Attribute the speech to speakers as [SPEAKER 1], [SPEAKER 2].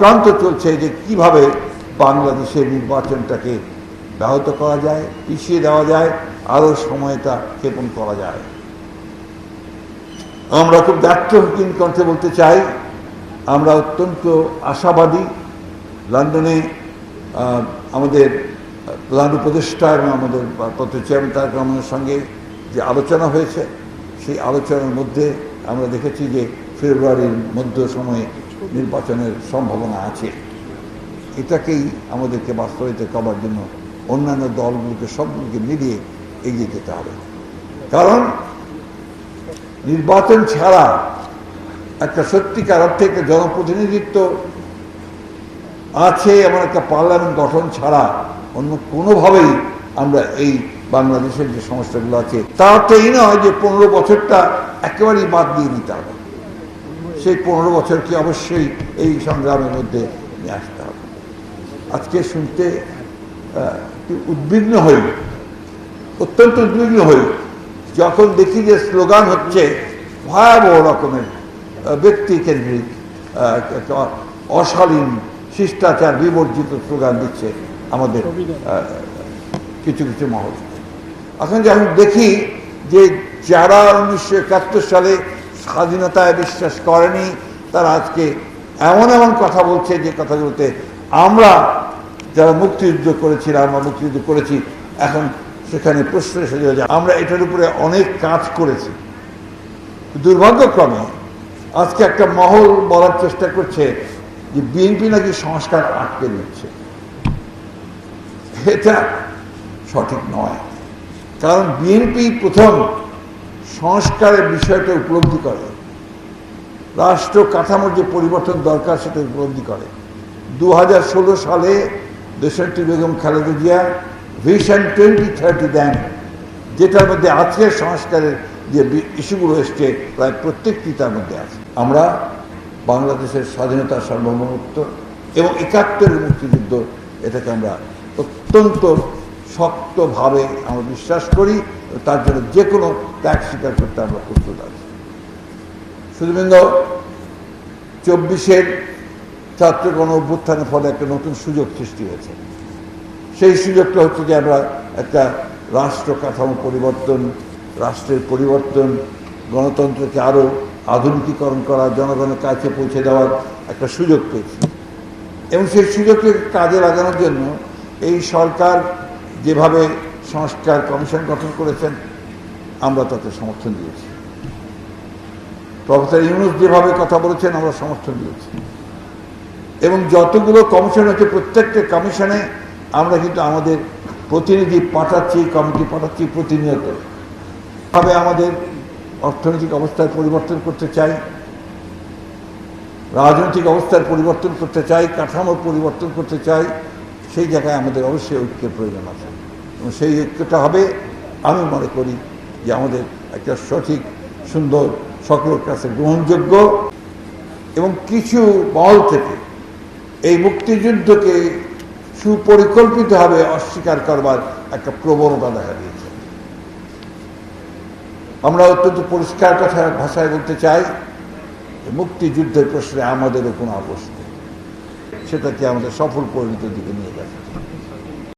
[SPEAKER 1] চক্রান্ত চলছে যে কীভাবে বাংলাদেশের নির্বাচনটাকে ব্যাহত করা যায়, পিছিয়ে দেওয়া যায়, আরও সময়টা ক্ষেপণ করা যায়। আমরা খুব দায়িত্বহীন কণ্ঠে বলতে চাই, আমরা অত্যন্ত আশাবাদী। লন্ডনে আমাদের প্রধান উপদেষ্টা এবং আমাদের চেয়ারম্যান তারেক রহমানের সঙ্গে যে আলোচনা হয়েছে, সেই আলোচনার মধ্যে আমরা দেখেছি যে ফেব্রুয়ারির মধ্য সময়ে নির্বাচনের সম্ভাবনা আছে। এটাকেই আমাদেরকে বাস্তবায়িত করার জন্য অন্যান্য দলগুলোকে সবগুলোকে মিলিয়ে এগিয়ে যেতে হবে। কারণ নির্বাচন ছাড়া একটা সত্যিকার অর্থে একটা জনপ্রতিনিধিত্ব আছে, এমন একটা পার্লামেন্ট গঠন ছাড়া অন্য কোনোভাবেই আমরা এই বাংলাদেশের যে সমস্যাগুলো আছে তার তো এই নয় যে পনেরো বছরটা একেবারেই বাদ দিয়ে দিতে হবে। সেই পনেরো বছরকে অবশ্যই এই সংগ্রামের মধ্যে নিয়ে আসতে হবে। আজকে শুনতে উদ্বিগ্ন হই, অত্যন্ত উদ্বিগ্ন হই। যখন দেখি যে স্লোগান হচ্ছে ভয়াবহ রকমের ব্যক্তি কেন্দ্রিক অশালীন শিষ্টাচার বিবর্জিত স্লোগান দিচ্ছে আমাদের কিছু কিছু মহল। এখন যখন দেখি যে যারা উনিশশো একাত্তর সালে স্বাধীনতায় বিশ্বাস করেনি, তারা আজকে এমন এমন কথা বলছে যে কথাগুলোতে আমরা যারা মুক্তিযুদ্ধ করেছিলাম আমরা মুক্তিযুদ্ধ করেছি, এখন সেখানে প্রশ্ন এসে যায়, আমরা এটার উপরে অনেক কাজ করেছি। দুর্ভাগ্যক্রমে আজকে একটা মহল বলার চেষ্টা করছে যে বিএনপি নাকি সংস্কার আটকে দিচ্ছে এটা সঠিক নয়। কারণ বিএনপি প্রথম সংস্কারের বিষয়টা উপলব্ধি করে। রাষ্ট্র কাঠামোর যে পরিবর্তন দরকার সেটা উপলব্ধি করে। দু হাজার ষোলো সালে দেশটি Begum Khaleda Zia vision twenty thirty দেন, যেটার মধ্যে আছে সংস্কারের যে ইস্যুগুলো এসছে, প্রায় প্রত্যেকটি তার মধ্যে আছে। আমরা বাংলাদেশের স্বাধীনতা সার্বভৌমত্ব এবং একাত্তরের মুক্তিযুদ্ধ এটাকে আমরা অত্যন্ত শক্তভাবে আমরা বিশ্বাস করি। তার জন্য যে কোনো ত্যাগ স্বীকার করতে আমরা প্রস্তুত আছি। শুধুবৃন্দ চব্বিশের ছাত্র গণ অভ্যুত্থানের ফলে একটা নতুন সুযোগ সৃষ্টি হয়েছে। সেই সুযোগটা হচ্ছে যে আমরা একটা রাষ্ট্র কাঠামো পরিবর্তন, রাষ্ট্রের পরিবর্তন, গণতন্ত্রকে আরও আধুনিকীকরণ করা, জনগণের কাছে পৌঁছে দেওয়ার একটা সুযোগ পেয়েছি। এবং সেই সুযোগকে কাজে লাগানোর জন্য এই সরকার যেভাবে সংস্কার কমিশন গঠন করেছেন, আমরা তাতে সমর্থন দিয়েছি। প্রফেসর ইউনুস যেভাবে কথা বলেছেন, আমরা সমর্থন দিয়েছি। এবং যতগুলো কমিশন হচ্ছে প্রত্যেকটা কমিশনে আমরা কিন্তু আমাদের প্রতিনিধি পাঠাচ্ছি, কমিটি পাঠাচ্ছি, প্রতিনিয়ত। ভাবে আমাদের অর্থনৈতিক অবস্থার পরিবর্তন করতে চাই, রাজনৈতিক অবস্থার পরিবর্তন করতে চাই, কাঠামোর পরিবর্তন করতে চাই, সেই জায়গায় আমাদের অবশ্যই ঐক্যের প্রয়োজন আছে। সেই ঐক্যটা হবে, আমি মনে করি যে আমাদের একটা সঠিক, সুন্দর সকলের কাছে গ্রহণযোগ্য এবং কিছু বল থেকে এই মুক্তিযুদ্ধকে সুপরিকল্পিতভাবে অস্বীকার করবার একটা প্রবণতা দেখা দিয়েছে। আমরা অত্যন্ত পরিষ্কার কথা ভাষায় বলতে চাই, মুক্তিযুদ্ধের প্রশ্নে আমাদেরও কোনো আপোষ নেই। সেটাকে আমাদের সফল পরিণতির দিকে নিয়ে গেছে